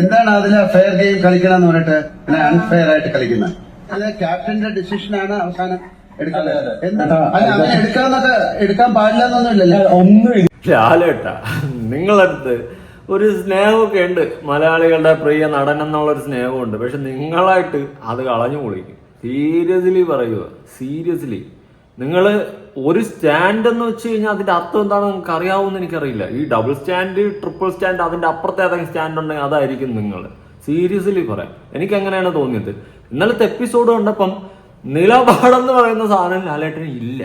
എന്താണ് അതിൽ fair game കളിക്കണം എന്ന് പറഞ്ഞിട്ട് പിന്നെ അൺഫെയർ ആയിട്ട് കളിക്കുന്നത്? അത് ക്യാപ്റ്റന്റെ ഡിസിഷൻ ആണ് അവസാനം എടുക്കുന്നത് എന്താ? അല്ല അങ്ങനെ എടുക്കാൻ പാടില്ല എന്നൊന്നുമില്ലല്ലോ ഒന്നും ലാലേട്ട നിങ്ങളടുത്ത് ഒരു സ്നേഹമൊക്കെ ഉണ്ട്. മലയാളികളുടെ പ്രിയ നടൻ എന്നുള്ള ഒരു സ്നേഹമുണ്ട്. പക്ഷെ നിങ്ങളായിട്ട് അത് കളഞ്ഞു പൊളിക്കും. സീരിയസ്ലി പറയുക സീരിയസ്ലി നിങ്ങൾ ഒരു സ്റ്റാൻഡ് എന്ന് വെച്ച് കഴിഞ്ഞാൽ അതിന്റെ അർത്ഥം എന്താണെന്ന് നിങ്ങൾക്ക് അറിയാവുമെന്ന് എനിക്കറിയില്ല. ഈ ഡബിൾ സ്റ്റാൻഡ് ട്രിപ്പിൾ സ്റ്റാൻഡ് അതിന്റെ അപ്പുറത്തെ ഏതെങ്കിലും സ്റ്റാൻഡ് ഉണ്ടെങ്കിൽ അതായിരിക്കും നിങ്ങൾ സീരിയസ്ലി പറയാം. എനിക്ക് അങ്ങനെയാണ് തോന്നിയത്. ഇന്നലത്തെ എപ്പിസോഡ് കണ്ടപ്പം നിലപാടെന്ന് പറയുന്ന സാധനം ലാലേട്ടന് ഇല്ല.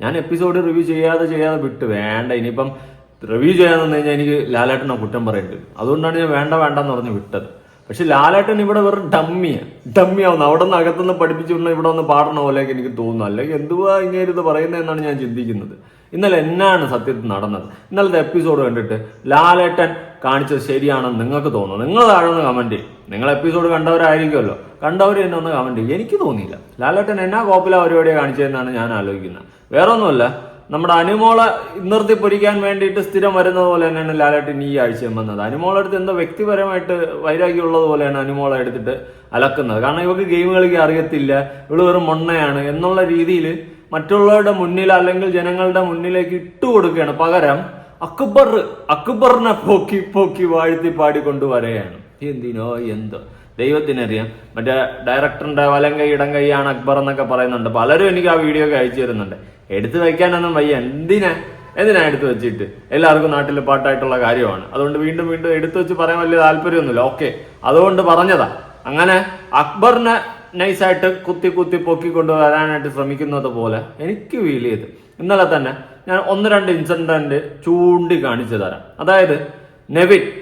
ഞാൻ എപ്പിസോഡ് റിവ്യൂ ചെയ്യാതെ ചെയ്യാതെ വിട്ട് വേണ്ട. ഇനിയിപ്പം റിവ്യൂ ചെയ്യാന്ന് പറഞ്ഞു കഴിഞ്ഞാൽ എനിക്ക് ലാലേട്ടനെ കുറ്റം പറയേണ്ടി അതുകൊണ്ടാണ് ഞാൻ വേണ്ട വേണ്ട എന്ന് പറഞ്ഞ് വിട്ടത്. പക്ഷെ ലാലേട്ടൻ ഇവിടെ വെറും ഡമ്മിയാണ് ഡമ്മിയാവുന്നു. അവിടെ നിന്ന് അകത്തുനിന്ന് പഠിപ്പിച്ചുകൊണ്ട് ഇവിടെ ഒന്ന് പാടണ പോലെയൊക്കെ എനിക്ക് തോന്നുന്നു. അല്ലെങ്കിൽ എന്തുവാ ഇങ്ങനെ ഇത് പറയുന്നതെന്നാണ് ഞാൻ ചിന്തിക്കുന്നത്. ഇന്നലെ എന്നാണ് സത്യത്തിൽ നടന്നത്? ഇന്നലത്തെ എപ്പിസോഡ് കണ്ടിട്ട് ലാലേട്ടൻ കാണിച്ചത് ശരിയാണെന്ന് നിങ്ങൾക്ക് തോന്നുന്നു. നിങ്ങൾ താഴെ കമന്റ് ചെയ്യും. നിങ്ങൾ എപ്പിസോഡ് കണ്ടവരായിരിക്കുമല്ലോ. കണ്ടവർ എന്നെ ഒന്ന് കമന്റ് ചെയ്യും. എനിക്ക് തോന്നിയില്ല. ലാലേട്ടൻ എന്നാ കോപ്പില പരിപാടിയെ കാണിച്ചതെന്നാണ് ഞാൻ ആലോചിക്കുന്നത്. വേറെ ഒന്നുമല്ല നമ്മുടെ അനുമോളെ നിർത്തി പൊരിക്കാൻ വേണ്ടിയിട്ട് സ്ഥിരം വരുന്നത് പോലെ തന്നെയാണ് ലാലേട്ടൻ ഈ ആഴ്ചയും വന്നത്. അനുമോളെ അടുത്ത് എന്തോ വ്യക്തിപരമായിട്ട് വൈരാഗ്യമുള്ളത് പോലെയാണ് അനുമോളെ എടുത്തിട്ട് അലക്കുന്നത്. കാരണം ഇവർക്ക് ഗെയിം കളിക്കാൻ അറിയത്തില്ല. ഇവൾ വെറും മൊണ്ണയാണ് എന്നുള്ള രീതിയിൽ മറ്റുള്ളവരുടെ മുന്നിൽ അല്ലെങ്കിൽ ജനങ്ങളുടെ മുന്നിലേക്ക് ഇട്ടു കൊടുക്കുകയാണ്. പകരം അക്ബർ അക്ബറിനെ പോക്കി പോക്കി വാഴ്ത്തി പാടിക്കൊണ്ട് വരെയാണ്. എന്തിനോ എന്തോ. ദൈവത്തിനറിയാം. മറ്റേ ഡയറക്ടറിന്റെ വലം കൈ ഇടം കൈയാണ് അക്ബർ എന്നൊക്കെ പറയുന്നുണ്ട്. പലരും എനിക്ക് ആ വീഡിയോ ഒക്കെ അയച്ചു തരുന്നുണ്ട്. എടുത്തു വെക്കാനൊന്നും വയ്യ. എന്തിനാ? എന്തിനാ എടുത്തു വെച്ചിട്ട്? എല്ലാവർക്കും നാട്ടിൽ പാട്ടായിട്ടുള്ള കാര്യമാണ്. അതുകൊണ്ട് വീണ്ടും വീണ്ടും എടുത്തു വെച്ച് പറയാൻ വലിയ താല്പര്യമൊന്നുമില്ല. ഓക്കെ. അതുകൊണ്ട് പറഞ്ഞതാ. അങ്ങനെ അക്ബറിനെ നൈസായിട്ട് കുത്തി കുത്തി പൊക്കി കൊണ്ടുവരാനായിട്ട് ശ്രമിക്കുന്നത് പോലെ എനിക്ക് ഫീൽ ചെയ്ത്. ഇന്നലെ തന്നെ ഞാൻ ഒന്ന് രണ്ട് ഇൻസിഡന്റ് ചൂണ്ടി കാണിച്ചു തരാം. അതായത് നെവിൻ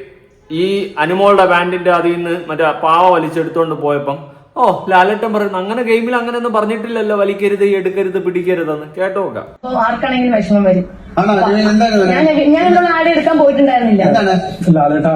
ഈ അനുമോളുടെ ബാൻഡിന്റെ അതിൽ നിന്ന് മറ്റേ പാവ വലിച്ചെടുത്തോണ്ട് പോയപ്പം ഓ ലാലേട്ടൻ പറയുന്നു അങ്ങനെ ഗെയിമിൽ അങ്ങനെ ഒന്നും പറഞ്ഞിട്ടില്ലല്ലോ വലിക്കരുത് എടുക്കരുത് പിടിക്കരുതെന്ന്. കേട്ടോ നോക്കാം അപ്പൊ ആർക്കാണെങ്കിലും വിഷമം വരും. ഞാൻ ഞാൻ എന്നുള്ള ആടെ എടുക്കാൻ പോയിട്ടുണ്ടായിരുന്നില്ല. ലാലേട്ട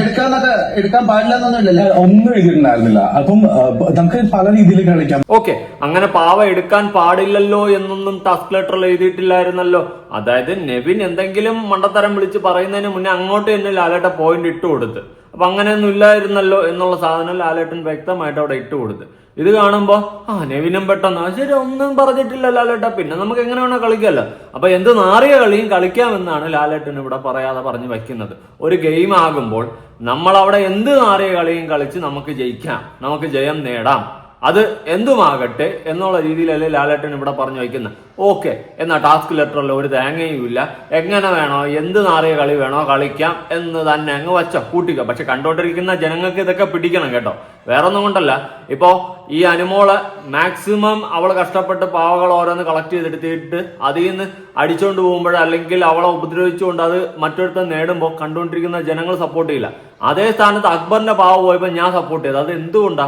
എടുക്കാന്നൊക്കെ എടുക്കാൻ പാടില്ല എന്നൊന്നുമില്ലല്ലോ ഒന്നും എഴുതിയിട്ടുണ്ടായിരുന്നില്ല. അപ്പം ആ, നമുക്ക് പല രീതിയിൽ കളിക്കാം. ഓക്കെ അങ്ങനെ പാവ എടുക്കാൻ പാടില്ലല്ലോ എന്നൊന്നും ടാസ്ക് ലെറ്ററിൽ എഴുതിയിട്ടില്ലായിരുന്നല്ലോ. അതായത് നെവിൻ എന്തെങ്കിലും മണ്ടത്തരം വിളിച്ച് പറയുന്നതിന് മുന്നേ അങ്ങോട്ട് തന്നെ ലാലേട്ട പോയിന്റ് ഇട്ടു കൊടുത്ത്. അപ്പൊ അങ്ങനെയൊന്നും ഇല്ലായിരുന്നല്ലോ എന്നുള്ള സാധനം ലാലേട്ടൻ വ്യക്തമായിട്ട് അവിടെ ഇട്ട് കൊടുത്ത്. ഇത് കാണുമ്പോ ആ നെവിനും പെട്ടെന്ന് ശരി ഒന്നും പറഞ്ഞിട്ടില്ല ലാലേട്ട പിന്നെ നമുക്ക് എങ്ങനെ വേണോ കളിക്കാമല്ലോ അപ്പൊ എന്ത് നാറിയ കളിയും കളിക്കാമെന്നാണ് ലാലേട്ടൻ ഇവിടെ പറയാതെ പറഞ്ഞു വെക്കുന്നത്. ഒരു ഗെയിം ആകുമ്പോൾ നമ്മൾ അവിടെ എന്ത് നാറിയ കളിയും കളിച്ച് നമുക്ക് ജയിക്കാം നമുക്ക് ജയം നേടാം. അത് എന്തുമാകട്ടെ എന്നുള്ള രീതിയിലല്ലേ ലാലേട്ടൻ ഇവിടെ പറഞ്ഞു വയ്ക്കുന്നത്. ഓക്കെ എന്നാ ടാസ്ക് ലെറ്ററിൽ ഒരു തേങ്ങയും ഇല്ല. എങ്ങനെ വേണോ എന്ത് നാറിയ കളി വേണോ കളിക്കാം എന്ന് തന്നെ അങ്ങ് വച്ച കൂട്ടിക്ക. പക്ഷെ കണ്ടോണ്ടിരിക്കുന്ന ജനങ്ങൾക്ക് ഇതൊക്കെ പിടിക്കണം കേട്ടോ. വേറെ ഒന്നും കൊണ്ടല്ല. ഇപ്പോ ഈ അനുമോൾ മാക്സിമം അവൾ കഷ്ടപ്പെട്ട് പാവകൾ ഓരോന്ന് കളക്ട് ചെയ്തെടുത്തിട്ട് അതിൽ നിന്ന് അടിച്ചോണ്ട് പോകുമ്പോൾ അല്ലെങ്കിൽ അവളെ ഉപദ്രവിച്ചുകൊണ്ട് അത് മറ്റൊരുത്തൻ നേടുമ്പോൾ കണ്ടുകൊണ്ടിരിക്കുന്ന ജനങ്ങൾ സപ്പോർട്ട് ചെയ്യില്ല. അതേ സ്ഥാനത്ത് അക്ബറിന്റെ പാവ പോയപ്പോൾ ഞാൻ സപ്പോർട്ട് ചെയ്തത്. അത് എന്തുകൊണ്ടാ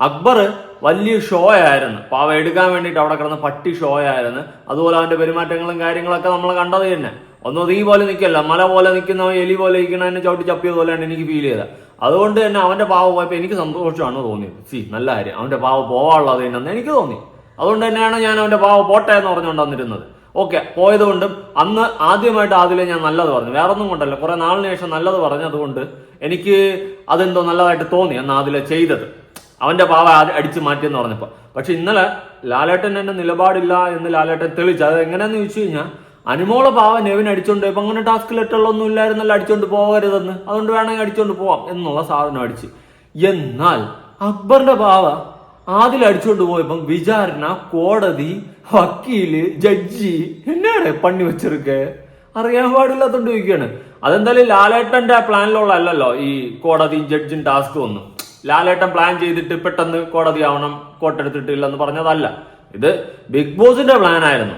അക്ബർ വലിയ ഷോ ആയിരുന്നു. പാവ എടുക്കാൻ വേണ്ടിയിട്ട് അവിടെ കിടന്ന് പട്ടി ഷോ ആയിരുന്നു. അതുപോലെ അവന്റെ പെരുമാറ്റങ്ങളും കാര്യങ്ങളൊക്കെ നമ്മൾ കണ്ടത് തന്നെ. ഒന്നും അതീ പോലെ നിൽക്കല്ല. മല പോലെ നിൽക്കുന്ന എലി പോലെ ഇരിക്കണതിനെ ചവിട്ടി ചപ്പിയത് പോലെയാണ് എനിക്ക് ഫീൽ ചെയ്തത്. അതുകൊണ്ട് തന്നെ അവന്റെ പാവ പോയപ്പോൾ എനിക്ക് സന്തോഷമാണ് തോന്നിയത്. സി നല്ല കാര്യം. അവന്റെ പാവ പോവാനുള്ളത് തന്നെയെന്ന് എനിക്ക് തോന്നി. അതുകൊണ്ട് തന്നെയാണ് ഞാൻ അവന്റെ പാവ പോട്ടെ എന്ന് പറഞ്ഞുകൊണ്ട് വന്നിരുന്നത്. ഓക്കെ പോയതുകൊണ്ടും അന്ന് ആദ്യമായിട്ട് ആദ്യമേ ഞാൻ നല്ലത് പറഞ്ഞു. വേറെ ഒന്നും കൊണ്ടല്ല. കുറെ നാളിന് ശേഷം നല്ലത് പറഞ്ഞതുകൊണ്ട് എനിക്ക് അതെന്തോ നല്ലതായിട്ട് തോന്നി അന്ന് ആദ്യം ചെയ്തത്. അവന്റെ പാവ അടിച്ചു മാറ്റിയെന്ന് പറഞ്ഞപ്പോൾ പക്ഷെ ഇന്നലെ ലാലേട്ടൻ എന്റെ നിലപാടില്ല എന്ന് ലാലേട്ടൻ തെളിച്ചു അത് എങ്ങനെയാന്ന് ചോദിച്ചു കഴിഞ്ഞാൽ അനുമോള പാവ നെവിൻ അടിച്ചോണ്ട് ഇപ്പൊ അങ്ങനെ ടാസ്ക് ലെറ്ററിലൊന്നും ഇല്ലായിരുന്നല്ലോ അടിച്ചോണ്ട് പോകരുതെന്ന്. അതുകൊണ്ട് വേണമെങ്കിൽ അടിച്ചോണ്ട് പോവാം എന്നുള്ള സാധനം അടിച്ച്. എന്നാൽ അക്ബറിന്റെ പാവ ആദ്യം അടിച്ചോണ്ട് പോയപ്പം വിചാരണ കോടതി വക്കീൽ ജഡ്ജി എന്നാണ് പണി വെച്ചിരിക്കേ അറിയാൻ പാടില്ലാത്തോണ്ട് ചോദിക്കുകയാണ്. അതെന്തായാലും ലാലേട്ടന്റെ പ്ലാനിലുള്ള അല്ലല്ലോ ഈ കോടതി ജഡ്ജിൻ ടാസ്ക് ഒന്നും ലാലേട്ടൻ പ്ലാൻ ചെയ്തിട്ട് പെട്ടെന്ന് കോടതി ആവണം കോട്ടെടുത്തിട്ടില്ലെന്ന് പറഞ്ഞതല്ല. ഇത് ബിഗ് ബോസിന്റെ പ്ലാൻ ആയിരുന്നു.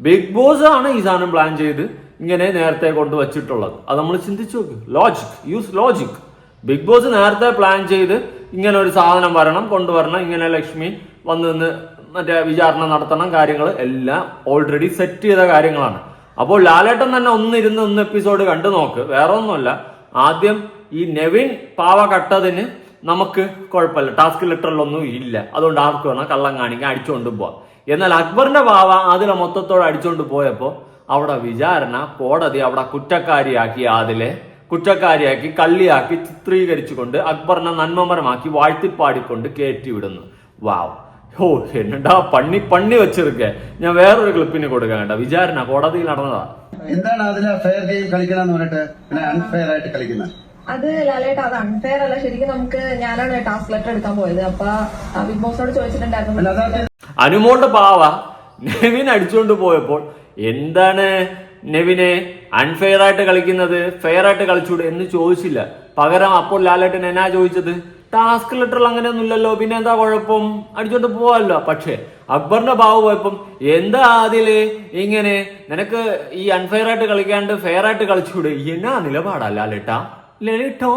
ബിഗ് ബോസ് ആണ് ഈ സാധനം പ്ലാൻ ചെയ്ത് ഇങ്ങനെ നേരത്തെ കൊണ്ടുവച്ചിട്ടുള്ളത്. അത് നമ്മൾ ചിന്തിച്ചു നോക്ക്. Logic use logic big boss നേരത്തെ പ്ലാൻ ചെയ്ത് ഇങ്ങനെ ഒരു സാധനം വരണം കൊണ്ടുവരണം. ഇങ്ങനെ ലക്ഷ്മി വന്ന് നിന്ന് മറ്റേ വിചാരണ നടത്തണം കാര്യങ്ങൾ എല്ലാം ഓൾറെഡി സെറ്റ് ചെയ്ത കാര്യങ്ങളാണ്. അപ്പോൾ ലാലേട്ടൻ തന്നെ ഒന്നിരുന്ന് ഒന്ന് എപ്പിസോഡ് കണ്ടു നോക്ക്. വേറെ ഒന്നുമല്ല ആദ്യം ഈ നെവിൻ പാവ കട്ടതിന് നമുക്ക് കുഴപ്പമില്ല. ടാസ്ക് ലെറ്ററിലൊന്നും ഇല്ല. അതുകൊണ്ട് ആർക്ക് വേണം കള്ളം കാണിക്കാൻ അടിച്ചുകൊണ്ട് പോവാം. എന്നാൽ അക്ബറിന്റെ വാവ അതിലെ മൊത്തത്തോടെ അടിച്ചുകൊണ്ട് പോയപ്പോൾ അവിടെ വിചാരണ കോടതി അവിടെ കുറ്റക്കാരിയാക്കി അതിലെ കുറ്റക്കാരിയാക്കി കള്ളിയാക്കി ചിത്രീകരിച്ചുകൊണ്ട് അക്ബറിനെ നന്മമരമാക്കി വാഴ്ത്തിപ്പാടിക്കൊണ്ട് കയറ്റി വിടുന്നു വാവ്. ഓ എന്നടാ പണ്ണി പണ്ണി വെച്ചിരിക്കെ. ഞാൻ വേറൊരു ക്ലിപ്പിന് കൊടുക്കാൻ കേട്ടോ. വിചാരണ കോടതിയിൽ നടന്നതാ. എന്താണ് അതിലെ ഫെയർ ഗെയിം കളിക്കണമെന്ന് പറഞ്ഞിട്ട് അൺഫെയർ ആയിട്ട് കളിക്കുന്നത്? അത് ലാലേട്ടാ അത് അൺഫെയർ അല്ല. ശരിക്കും നമുക്ക് ഞാനാണ് ടാസ്ക് ലെറ്റർ എടുക്കാൻ പോയത്. അപ്പൊ ബിഗ് ബോസിനോട് ചോദിച്ചിട്ടുണ്ടായിരുന്നു. അനുമോണ്ട് അനുമോളുടെ പാവ നെവിൻ അടിച്ചുകൊണ്ട് പോയപ്പോൾ എന്താണ് നെവിനെ അൺഫെയർ ആയിട്ട് കളിക്കുന്നത് ഫെയർ ആയിട്ട് കളിച്ചൂടെ എന്ന് ചോദിച്ചില്ല. പകരം അപ്പോൾ ലാലേട്ടൻ എന്നാ ചോദിച്ചത്? ടാസ്ക് ലെറ്ററിൽ അങ്ങനെ ഒന്നുമില്ലല്ലോ പിന്നെ എന്താ കുഴപ്പം? അടിച്ചോണ്ട് പോവാല്ലോ. പക്ഷേ അക്ബറിന്റെ ഭാവ് പോയപ്പം എന്താ അതിൽ ഇങ്ങനെ നിനക്ക് ഈ അൺഫെയർ ആയിട്ട് കളിക്കാണ്ട് ഫെയർ ആയിട്ട് കളിച്ചൂടെ? എന്നാ നിലപാടാ ലാലേട്ടാ? ലളിട്ടോ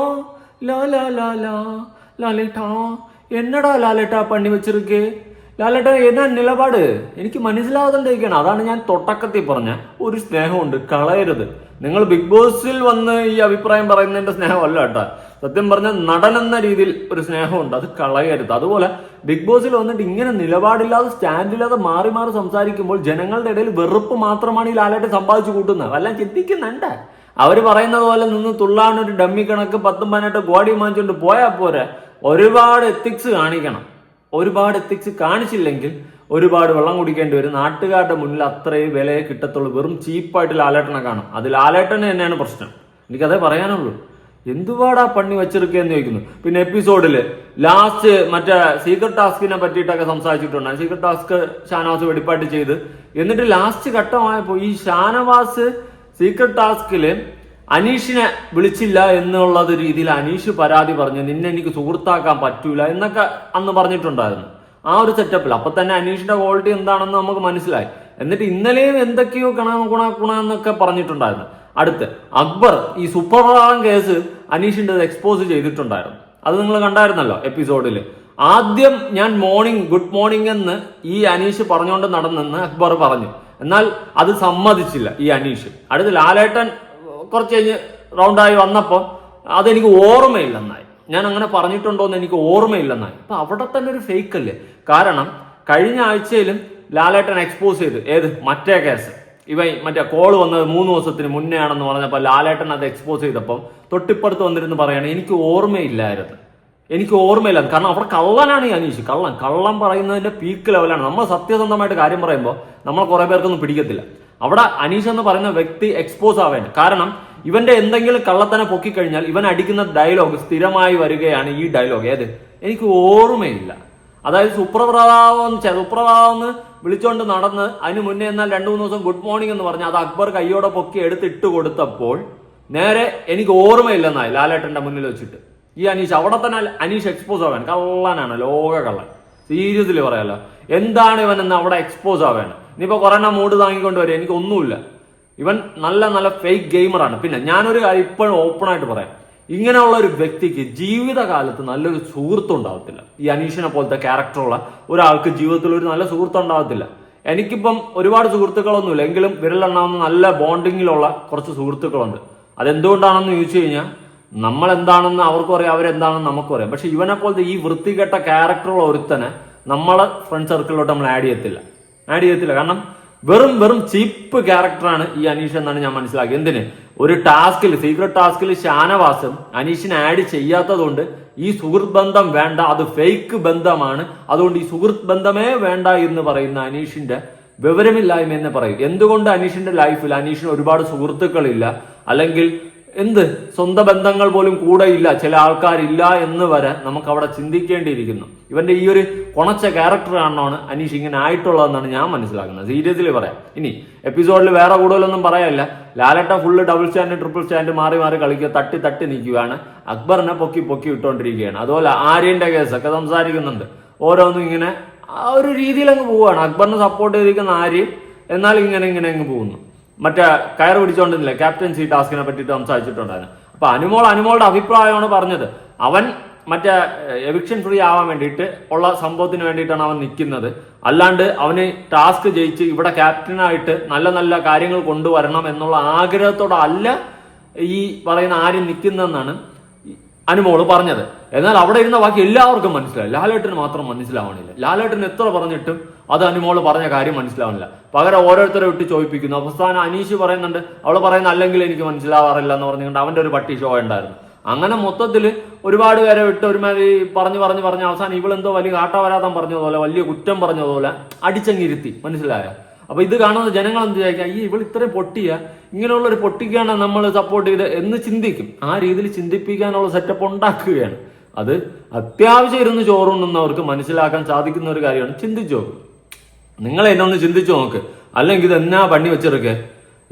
ലാ ലാ ലാ ലാ ലാലേട്ടാ. എന്നടാ ലാലേട്ടാ പണി വെച്ചിരിക്കേ? ലാലേട്ടാ എന്നാ നിലപാട്? എനിക്ക് മനസ്സിലാവാതെണ്ടിരിക്കണം അതാണ് ഞാൻ തൊട്ടക്കത്തിൽ പറഞ്ഞ ഒരു സ്നേഹമുണ്ട്. കളയരുത്. നിങ്ങൾ ബിഗ് ബോസിൽ വന്ന് ഈ അഭിപ്രായം പറയുന്നതിന്റെ സ്നേഹമല്ല കേട്ടോ. സത്യം പറഞ്ഞ നടൻ എന്ന രീതിയിൽ ഒരു സ്നേഹമുണ്ട്. അത് കളയരുത്. അതുപോലെ ബിഗ് ബോസിൽ വന്നിട്ട് ഇങ്ങനെ നിലപാടില്ലാതെ സ്റ്റാൻഡില്ലാതെ മാറി മാറി സംസാരിക്കുമ്പോൾ ജനങ്ങളുടെ ഇടയിൽ വെറുപ്പ് മാത്രമാണ് ഈ ലാലേട്ടൻ സമ്പാദിച്ചു കൂട്ടുന്നത്. വല്ല ചിന്തിക്കുന്നുണ്ട്. അവർ പറയുന്നത് പോലെ നിന്ന് തുള്ളാനൊരു ഡമ്മി കണക്ക് പത്തും പതിനെട്ട് ഗോഡി വാങ്ങിച്ചുകൊണ്ട് പോയാൽ പോരെ. ഒരുപാട് എത്തിക്സ് കാണിക്കണം. ഒരുപാട് എത്തിക്സ് കാണിച്ചില്ലെങ്കിൽ ഒരുപാട് വെള്ളം കുടിക്കേണ്ടി വരും. നാട്ടുകാരുടെ മുന്നിൽ അത്രയും വിലയെ കിട്ടത്തുള്ളൂ. വെറും ചീപ്പായിട്ട് ലാലേട്ടനെ കാണും. അത് ലാലേട്ടനെ തന്നെയാണ് പ്രശ്നം. എനിക്കതേ പറയാനുള്ളൂ. എന്തുപാടാ പണി വെച്ചെടുക്കുകയെന്ന് ചോദിക്കുന്നു. പിന്നെ എപ്പിസോഡിൽ ലാസ്റ്റ് മറ്റേ സീക്രട്ട് ടാസ്കിനെ പറ്റിയിട്ടൊക്കെ സംസാരിച്ചിട്ടുണ്ട്. സീക്രട്ട് ടാസ്ക് ഷാനവാസ് വെടിപ്പാട്ട് ചെയ്ത്. എന്നിട്ട് ലാസ്റ്റ് ഘട്ടമായപ്പോ ഈ ഷാനവാസ് സീക്രട്ട് ടാസ്കിൽ അനീഷിനെ വിളിച്ചില്ല എന്നുള്ളത് രീതിയിൽ അനീഷ് പരാതി പറഞ്ഞു നിന്നെ എനിക്ക് സുഹൃത്താക്കാൻ പറ്റൂല എന്നൊക്കെ അന്ന് പറഞ്ഞിട്ടുണ്ടായിരുന്നു. ആ ഒരു സെറ്റപ്പിൽ അപ്പൊ തന്നെ അനീഷിന്റെ ക്വാളിറ്റി എന്താണെന്ന് നമുക്ക് മനസ്സിലായി. എന്നിട്ട് ഇന്നലെയും എന്തൊക്കെയോ കണ ഗുണ ഗുണ എന്നൊക്കെ പറഞ്ഞിട്ടുണ്ടായിരുന്നു. അടുത്ത് അക്ബർ ഈ സുപ്രഭാതം കേസ് അനീഷിന്റെ എക്സ്പോസ് ചെയ്തിട്ടുണ്ടായിരുന്നു. അത് നിങ്ങൾ കണ്ടായിരുന്നല്ലോ എപ്പിസോഡിൽ ആദ്യം ഞാൻ മോർണിംഗ് ഗുഡ് മോർണിംഗ് എന്ന് ഈ അനീഷ് പറഞ്ഞുകൊണ്ട് നടന്നെന്ന് അക്ബർ പറഞ്ഞു. എന്നാൽ അത് സമ്മതിച്ചില്ല ഈ അനീഷ്. അടുത്ത ലാലേട്ടൻ കുറച്ച് കഴിഞ്ഞ് റൗണ്ടായി വന്നപ്പോൾ അതെനിക്ക് ഓർമ്മയില്ലെന്നായി. ഞാൻ അങ്ങനെ പറഞ്ഞിട്ടുണ്ടോ എന്ന് എനിക്ക് ഓർമ്മയില്ലെന്നായി. അപ്പൊ അവിടെ തന്നെ ഒരു ഫേക്ക് അല്ലേ? കാരണം കഴിഞ്ഞ ആഴ്ചയിലും ലാലേട്ടൻ എക്സ്പോസ് ചെയ്ത് ഏത്? മറ്റേ കേസ് ഇവ മറ്റേ കോൾ വന്നത് മൂന്ന് ദിവസത്തിന് മുന്നേ ആണെന്ന് പറഞ്ഞപ്പോൾ ലാലേട്ടൻ അത് എക്സ്പോസ് ചെയ്തപ്പോൾ തൊട്ടിപ്പുറത്ത് വന്നിരുന്ന് പറയാണ് എനിക്ക് ഓർമ്മയില്ലായിരുന്നു. എനിക്ക് ഓർമ്മയില്ല. കാരണം അവിടെ കള്ളനാണ് ഈ അനീഷ്. കള്ളൻ. കള്ളം പറയുന്നതിന്റെ പീക്ക് ലെവലാണ് നമ്മൾ സത്യസന്ധമായിട്ട് കാര്യം പറയുമ്പോൾ നമ്മൾ കുറെ പേർക്കൊന്നും പിടിക്കത്തില്ല. അവിടെ അനീഷ് എന്ന് പറയുന്ന വ്യക്തി എക്സ്പോസ് ആവേണ്ട. കാരണം ഇവന്റെ എന്തെങ്കിലും കള്ളത്തനെ പൊക്കിക്കഴിഞ്ഞാൽ ഇവൻ അടിക്കുന്ന ഡയലോഗ് സ്ഥിരമായി വരികയാണ് ഈ ഡയലോഗ് ഏത്? എനിക്ക് ഓർമ്മയില്ല. അതായത് സുപ്രഭാതം സുപ്രഭാതം എന്ന് വിളിച്ചോണ്ട് നടന്ന് അതിന് മുന്നേ എന്നാൽ രണ്ടു മൂന്ന് ദിവസം ഗുഡ് മോർണിംഗ് എന്ന് പറഞ്ഞ് അത് അക്ബർ കയ്യോടെ പൊക്കി എടുത്തിട്ട് കൊടുത്തപ്പോൾ നേരെ എനിക്ക് ഓർമ്മയില്ലെന്നായി ലാലേട്ടന്റെ മുന്നിൽ വെച്ചിട്ട്. ഈ അനീഷ് അവിടെ തന്നെ അനീഷ് എക്സ്പോസ് ആവാൻ കള്ളനാണ് ലോക കള്ളൻ. സീരിയസിൽ പറയാലോ. എന്താണ് ഇവൻ എന്ന് അവിടെ എക്സ്പോസ് ആവാൻ? ഇനിയിപ്പോ കൊറോണ മൂഡ് താങ്ങിക്കൊണ്ട് വരും എനിക്ക് ഒന്നുമില്ല. ഇവൻ നല്ല നല്ല ഫേക്ക് ഗെയിമറാണ് പിന്നെ ഞാനൊരു കാര്യം ഇപ്പോഴും ഓപ്പൺ ആയിട്ട് പറയാം. ഇങ്ങനെയുള്ള ഒരു വ്യക്തിക്ക് ജീവിതകാലത്ത് നല്ലൊരു സുഹൃത്ത് ഉണ്ടാവത്തില്ല. ഈ അനീഷിനെ പോലത്തെ ക്യാരക്ടറുള്ള ഒരാൾക്ക് ജീവിതത്തിൽ ഒരു നല്ല സുഹൃത്ത് ഉണ്ടാവത്തില്ല. എനിക്കിപ്പം ഒരുപാട് സുഹൃത്തുക്കളൊന്നുമില്ല. എങ്കിലും വിരലെണ്ണാവുന്ന നല്ല ബോണ്ടിങ്ങിലുള്ള കുറച്ച് സുഹൃത്തുക്കളുണ്ട്. അതെന്തുകൊണ്ടാണെന്ന് ചോദിച്ചു കഴിഞ്ഞാൽ നമ്മൾ എന്താണെന്ന് അവർക്കും അറിയാം അവരെന്താണെന്ന് നമുക്കും അറിയാം. പക്ഷെ ഇവനെ പോലത്തെ ഈ വൃത്തികെട്ട ക്യാരക്ടറുള്ള ഒരുത്തനെ നമ്മൾ ഫ്രണ്ട് സർക്കിളിലോട്ട് നമ്മൾ ആഡ് ചെയ്യത്തില്ല. ആഡ് ചെയ്യത്തില്ല. കാരണം വെറും വെറും ചീപ്പ് ക്യാരക്ടറാണ് ഈ അനീഷ് എന്നാണ് ഞാൻ മനസ്സിലാക്കിയത്. എന്തിന്? ഒരു ടാസ്കിൽ സീക്രട്ട് ടാസ്കിൽ ഷാനവാസും അനീഷിനെ ആഡ് ചെയ്യാത്തതുകൊണ്ട് ഈ സുഹൃത്ത് ബന്ധം വേണ്ട അത് ഫേക്ക് ബന്ധമാണ്. അതുകൊണ്ട് ഈ സുഹൃത്ത് ബന്ധമേ വേണ്ട എന്ന് പറയുന്ന അനീഷിന്റെ വിവരമില്ലായ്മ എന്ന് പറയും. എന്തുകൊണ്ട് അനീഷിന്റെ ലൈഫിൽ അനീഷിന് ഒരുപാട് സുഹൃത്തുക്കളില്ല? അല്ലെങ്കിൽ എന്ത്? സ്വന്ത ബന്ധങ്ങൾ പോലും കൂടെ ഇല്ല ചില ആൾക്കാരില്ല എന്ന് വരെ നമുക്ക് അവിടെ ചിന്തിക്കേണ്ടിയിരിക്കുന്നു. ഇവന്റെ ഈ ഒരു കുണച്ച ക്യാരക്ടർ കാണാണ് അനീഷ് ഇങ്ങനെ ആയിട്ടുള്ളതെന്നാണ് ഞാൻ മനസ്സിലാക്കുന്നത്. സീരിയസ്ലി പറയാം. ഇനി എപ്പിസോഡിൽ വേറെ കൂടുതലൊന്നും പറയാനില്ല ലാലട്ട full double stand triple stand മാറി മാറി കളിക്കുക തട്ടി തട്ടി നിൽക്കുകയാണ്. അക്ബറിനെ പൊക്കി പൊക്കി ഇട്ടുകൊണ്ടിരിക്കുകയാണ് അതുപോലെ ആര്യന്റെ കേസൊക്കെ സംസാരിക്കുന്നുണ്ട്. ഓരോന്നും ഇങ്ങനെ ആ ഒരു രീതിയിൽ അങ്ങ് പോവുകയാണ്. അക്ബറിനെ സപ്പോർട്ട് ചെയ്തിരിക്കുന്ന ആര്യം എന്നാൽ ഇങ്ങനെ ഇങ്ങനെ അങ്ങ് പോകുന്നു. മറ്റേ കയർ പിടിച്ചോണ്ടിരുന്നില്ല? ക്യാപ്റ്റൻസി ടാസ്കിനെ പറ്റിയിട്ട് സംസാരിച്ചിട്ടുണ്ടായിരുന്നു. അപ്പൊ അനുമോൾ അനുമോളുടെ അഭിപ്രായമാണ് പറഞ്ഞത്. അവൻ മറ്റേ എവിക്ഷൻ ഫ്രീ ആവാൻ വേണ്ടിയിട്ട് ഉള്ള സംഭവത്തിന് വേണ്ടിയിട്ടാണ് അവൻ നിൽക്കുന്നത്. അല്ലാണ്ട് അവന് ടാസ്ക് ജയിച്ച് ഇവിടെ ക്യാപ്റ്റനായിട്ട് നല്ല നല്ല കാര്യങ്ങൾ കൊണ്ടുവരണം എന്നുള്ള ആഗ്രഹത്തോടെ അല്ല ഈ പറയുന്ന ആരും നിൽക്കുന്നതെന്നാണ് അനുമോൾ പറഞ്ഞത്. എന്നാൽ അവിടെ ഇരുന്ന ബാക്കി എല്ലാവർക്കും മനസ്സിലായി. ലാലേട്ടന് മാത്രം മനസ്സിലാവണില്ല. ലാലേട്ടൻ എത്ര പറഞ്ഞിട്ടും അത് അനുമോൾ പറഞ്ഞ കാര്യം മനസ്സിലാവണില്ല. പകരം ഓരോരുത്തരെ വിട്ട് ചോദിപ്പിക്കുന്നു. അവസാനം അനീഷ് പറയുന്നുണ്ട് അവൾ പറയുന്ന അല്ലെങ്കിൽ എനിക്ക് മനസ്സിലാവാറില്ല എന്ന് പറഞ്ഞുകൊണ്ട് അവന്റെ ഒരു പട്ടി ഷോ ഉണ്ടായിരുന്നു. അങ്ങനെ മൊത്തത്തിൽ ഒരുപാട് പേരെ വിട്ട് ഒരുമാതിരി പറഞ്ഞു പറഞ്ഞു പറഞ്ഞ് അവസാനം ഇവളെന്തോ വലിയ കാട്ടവരാതം പറഞ്ഞതുപോലെ വലിയ കുറ്റം പറഞ്ഞതുപോലെ അടിച്ചങ്ങിരുത്തി മനസ്സിലായോ? അപ്പൊ ഇത് കാണുന്ന ജനങ്ങൾ എന്ത് വിചാരിക്കുക ഈ ഇവൾ ഇത്രയും പൊട്ടിയ. ഇങ്ങനെയുള്ള ഒരു പൊട്ടിക്കാണ് നമ്മൾ സപ്പോർട്ട് ചെയ്ത് എന്ന് ചിന്തിക്കും. ആ രീതിയിൽ ചിന്തിപ്പിക്കാനുള്ള സെറ്റപ്പ് ഉണ്ടാക്കുകയാണ്. അത് അത്യാവശ്യം ഇരുന്ന് ചോറുണ്ടെന്നവർക്ക് മനസ്സിലാക്കാൻ സാധിക്കുന്ന ഒരു കാര്യമാണ് ചിന്തിച്ചു. നോക്ക് നിങ്ങൾ എന്നെ ഒന്ന് ചിന്തിച്ചു നോക്ക്. അല്ലെങ്കിൽ ഇത് എന്നാ പണി വെച്ചിരിക്കേ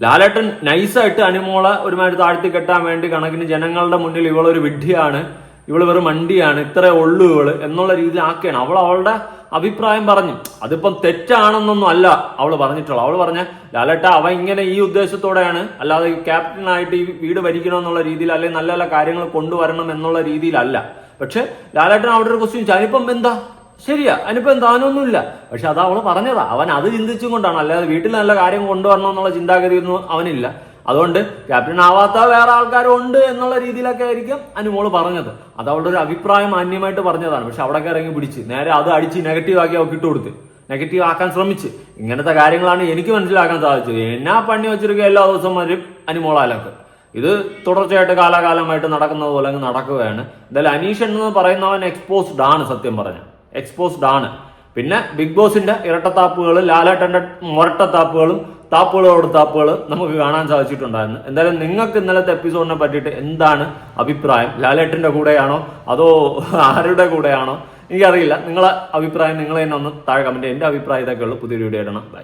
ലാലേട്ടൻ നൈസായിട്ട് അനുമോളെ ഒരുമാതിരി താഴ്ത്തി കെട്ടാൻ വേണ്ടി കണക്കിന് ജനങ്ങളുടെ മുന്നിൽ ഇവളൊരു വിഡ്ഢിയാണ്. ഇവൾ വെറും മണ്ടിയാണ്. ഇത്രേ ഉള്ളൂ ഇവൾ എന്നുള്ള രീതിയിൽ ആക്കുകയാണ് അവൾ അവളുടെ അഭിപ്രായം പറഞ്ഞു. അതിപ്പം തെറ്റാണെന്നൊന്നും അല്ല അവൾ പറഞ്ഞിട്ടുള്ളത്. അവൾ പറഞ്ഞ ലാലേട്ട അവ ഇങ്ങനെ ഈ ഉദ്ദേശത്തോടെയാണ് അല്ലാതെ ക്യാപ്റ്റനായിട്ട് ഈ വീട് ഭരിക്കണമെന്നുള്ള രീതിയിൽ അല്ലെങ്കിൽ നല്ല നല്ല കാര്യങ്ങൾ കൊണ്ടുവരണം എന്നുള്ള രീതിയിലല്ല. പക്ഷെ ലാലേട്ടൻ അവിടെ ഒരു ക്വസ്റ്റ്യൻ അതിനിപ്പം എന്താ? ശരിയാ അതിനിപ്പോ എന്താനൊന്നുമില്ല പക്ഷെ അത് അവൾ പറഞ്ഞതാ. അവൻ അത് ചിന്തിച്ചും കൊണ്ടാണ്. അല്ലാതെ വീട്ടിൽ നല്ല കാര്യം കൊണ്ടുവരണം എന്നുള്ള ചിന്താഗതിയൊന്നും അവനില്ല. അതുകൊണ്ട് ക്യാപ്റ്റൻ ആവാത്ത വേറെ ആൾക്കാരും ഉണ്ട് എന്നുള്ള രീതിയിലൊക്കെ ആയിരിക്കും അനുമോൾ പറഞ്ഞത്. അത് അവളുടെ ഒരു അഭിപ്രായം മാന്യമായിട്ട് പറഞ്ഞതാണ്. പക്ഷെ അവിടെയൊക്കെ ഇറങ്ങി പിടിച്ച് നേരെ അത് അടിച്ച് നെഗറ്റീവ് ആക്കി അവൾക്ക് ഇട്ട് കൊടുത്ത്. നെഗറ്റീവ് ആക്കാൻ ശ്രമിച്ച്. ഇങ്ങനത്തെ കാര്യങ്ങളാണ് എനിക്ക് മനസ്സിലാക്കാൻ സാധിച്ചത്. എന്നാ പണി വെച്ചിരിക്കുക എല്ലാ ദിവസവും വരും അനുമോളാലൊക്കെ ഇത് തുടർച്ചയായിട്ട് കാലാകാലമായിട്ട് നടക്കുന്നത് പോലെ അങ്ങ് നടക്കുകയാണ്. എന്തായാലും അനീഷ് എന്ന് പറയുന്നവൻ എക്സ്പോസ്ഡ് ആണ് സത്യം പറഞ്ഞ എക്സ്പോസ്ഡ് ആണ്. പിന്നെ ബിഗ് ബോസിന്റെ ഇരട്ടത്താപ്പുകൾ ലാലേട്ടന്റെ മുരട്ടത്താപ്പുകളും താപ്പുകളോട് താപ്പുകൾ നമുക്ക് കാണാൻ സാധിച്ചിട്ടുണ്ടായിരുന്നു. എന്തായാലും നിങ്ങൾക്ക് ഇന്നലത്തെ എപ്പിസോഡിനെ പറ്റിയിട്ട് എന്താണ് അഭിപ്രായം? ലാലേട്ടന്റെ കൂടെയാണോ? അതോ ആരുടെ കൂടെയാണോ? എനിക്കറിയില്ല. നിങ്ങളെ അഭിപ്രായം നിങ്ങൾ തന്നെ ഒന്ന് താഴെ കമന്റ് എന്റെ അഭിപ്രായം ഇതൊക്കെ ഉള്ളൂ. പുതിയൊരു വീഡിയോ ഇടണം ബൈ